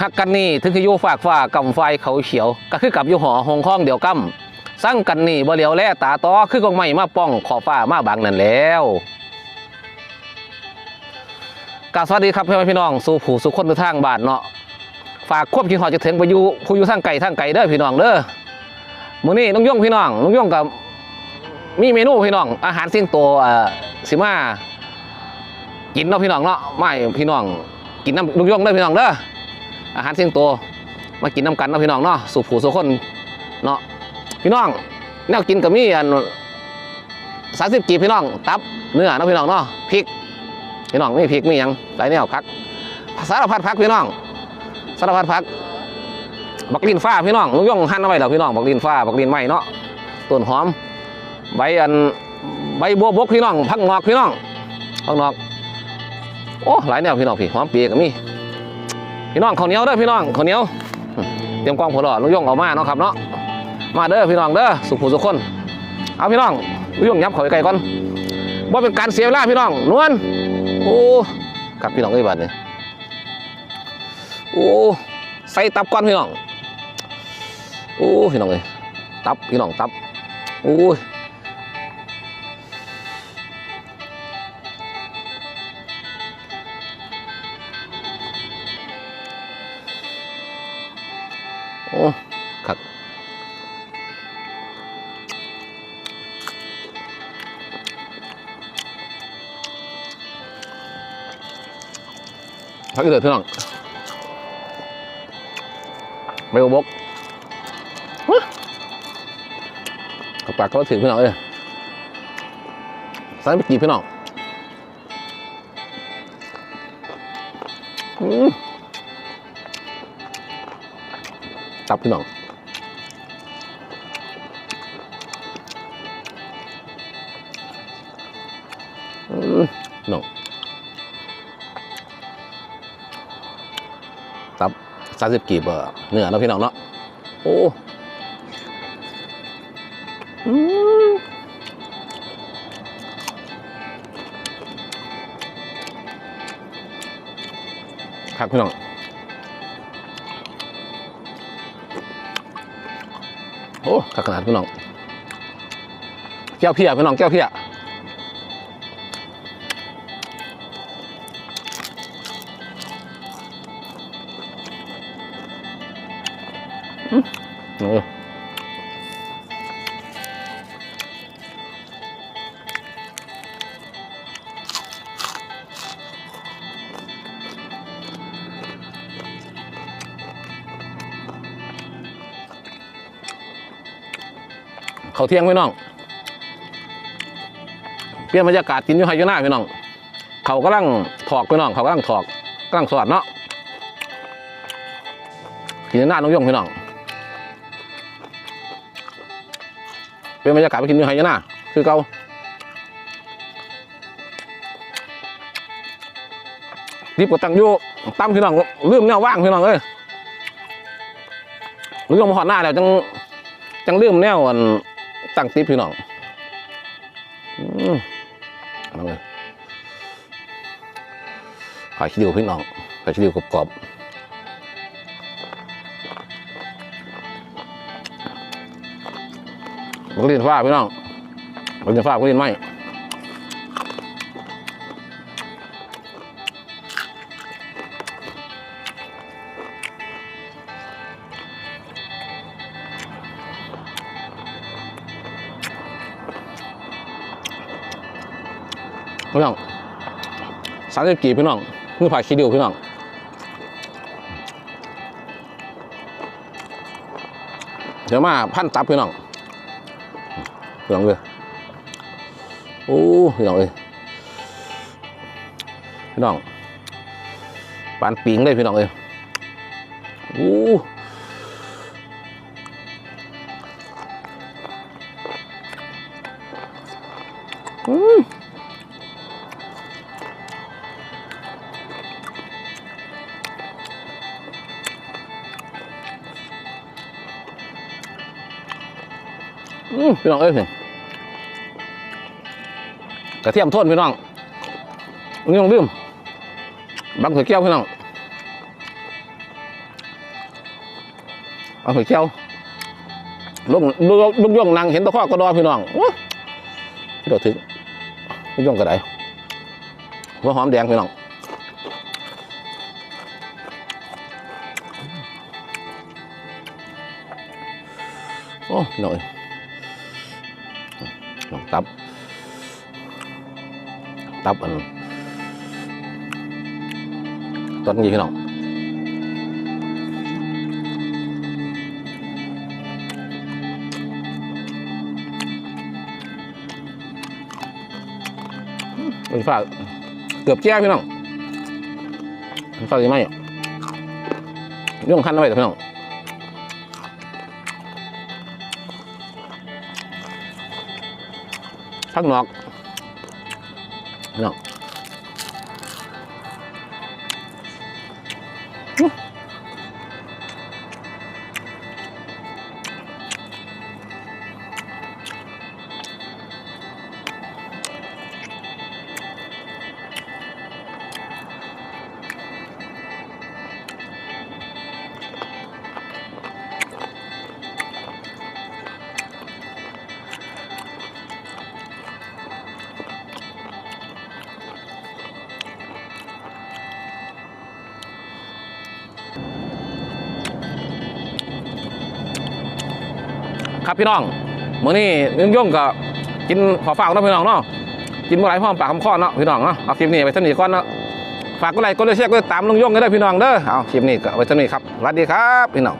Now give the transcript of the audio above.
ฮักกันนี่ถึงคืออยู่ฝากฟ้ากำไฟเขาเขียว ก็คือกับอยู่หอหงข้องเดียวกำสั่งกันนี่บ่เหลียวแลตาต่อคือกองไม้มาป้องขอบฟ้ามาบังนั่นแล้วกาสวัสดีครับพี่พี่น้องสู่ผู้สุขคนทุกทางบานเนาะฝากควบคิดหอจะถึงไปอยู่ผู้อยู่ทางไกลทางไกลเด้อพี่น้องเด้อมื้อนี้น้องย่งพี่น้องน้องย่งกับมีเมนูพี่น้อง อาหารเสี่ยงตัวเอ่อสิมากินเนาะพี่น้องเนาะไม่พี่น้องกินน้ำลุงย่งเด้อพี่น้องเด้อ อาหารเสี่ยงตัวมากินน้ำกันนะพี่น้องเนาะสู่ผู้สู่คนเนาะพี่น้องแนวกินกับมีอันสามสิบกีบพี่น้อง ตับเนื้อนะพี่น้องเนาะพริกพี่น้องมีพริกมียังหลายแนวพักสารพัดพักพี่น้องสารพัดพักบักลินฟ้าพี่น้องลุงย่งหั่นเอาไว้แล้วพี่น้องบักลินฟ้าบักลินไม้เนาะต้นหอม ใบอันใบบัวบกพี่น้องพักงอกพี่น้องพักงอกโอ้หลายแนวพี่น้องพี่หอมเปียกับมี พี่น้องข้าวเหนียวเด้อพี่น้องข้าวเหนียวเตรียมกองผลหล่อลุงยงเอามาเนาะครับเนาะมาเด้อพี่น้องเด้อสุขผู้สุขคนเอาพี่น้องลุงยงยับเขาไปไกลก่อนว่าเป็นการเสียเวลาพี่น้องนวลโอ้กับพี่น้องเอ้บัดนี้โอ้ใส่ตับก่อนพี่น้องโอ้พี่น้องเอ้ยตับพี่น้องตับโอ้ย โอ้ครับพักอีกเถอะพี่น้องไม่บกฮะกับปากก็ถึงพี่น้องเอ้ยใส่ไปกี่พี่น้องอืม ตับพี่น้องอืมพี่น้องตับสามสิบกีบเบอร์เนื้อนะพี่น้องเนาะโอ้อืมครับพี่น้อง โอ้ขนาดพี่น้องแก้วเพียพี่น้องแก้วเพียอืมเออ เขาเที่ยงพี่น้อง เปลี่ยนบรรยากาศกินอยู่ไฮยูน่าพี่น้อง เขากำลังถอกพี่น้อง เขากำลังถอกกำลังสอดเนาะกินอยู่หน้าน้องยงพี่น้อง เป็นบรรยากาศไปกินอยู่ไฮยูน่าคือเก่าดิบกับตังยู่ตั้มพี่น้องลืมแนวว่างพี่น้องเอ้ยลืมมาหอดหน้าแล้วจังจังลืมแนวอัน ตั้งติ๊บพี่น้องอืมเอาเลยขายชิดิวพี่น้องขายชิดิวกรอบๆบักเรียนฟ้าพี่น้องมันเรียนฟ้าบักเรียนไม้ พี่น้องสามสิบกี่พี่น้องมือผ่าชิดิวพี่น้องเดี๋ยวมาพันตับพี่น้องพี่น้องเลยโอ้พี่น้องเอ้ยพี่น้องปานปิงเลยพี่น้องเอ้ยโอ้ พี่น้องเอ้ยกระเทียมโทนพี่น้องนี่ต้องลืมบังถือแก้วพี่น้องเอาหอยเจียวลุงลุงลุงย่องนั่งเห็นตะข้อกระดอพี่น้องพี่โดดถึงลุงย่องกระไดหัวหอมแดงพี่น้องโอ้พี่องเอ้ย น้องตับ ตับอันตอนนี้พี่น้องมันฝาเกือบแก้พี่น้องมันฝากยังไม่เรื่องขั้นอาไว้แต่พี่น้อง พักนอกนอก ครับพี่น้องเมื่อนี้ยุ่งย่งกับกินขอฝากเนาะพี่น้องเนาะกินเมื่อไรพ่อมปากคำข้อเนาะพี่น้องเนาะเอาคลิปนี้ไปสนิทก่อนเนาะฝากก็ไลค์กดแชร์กดติดตามลุงย่งก็ได้พี่น้องเด้อเอาคลิปนี้ก็เอาไว้สนิทครับสวัสดีครับพี่น้อง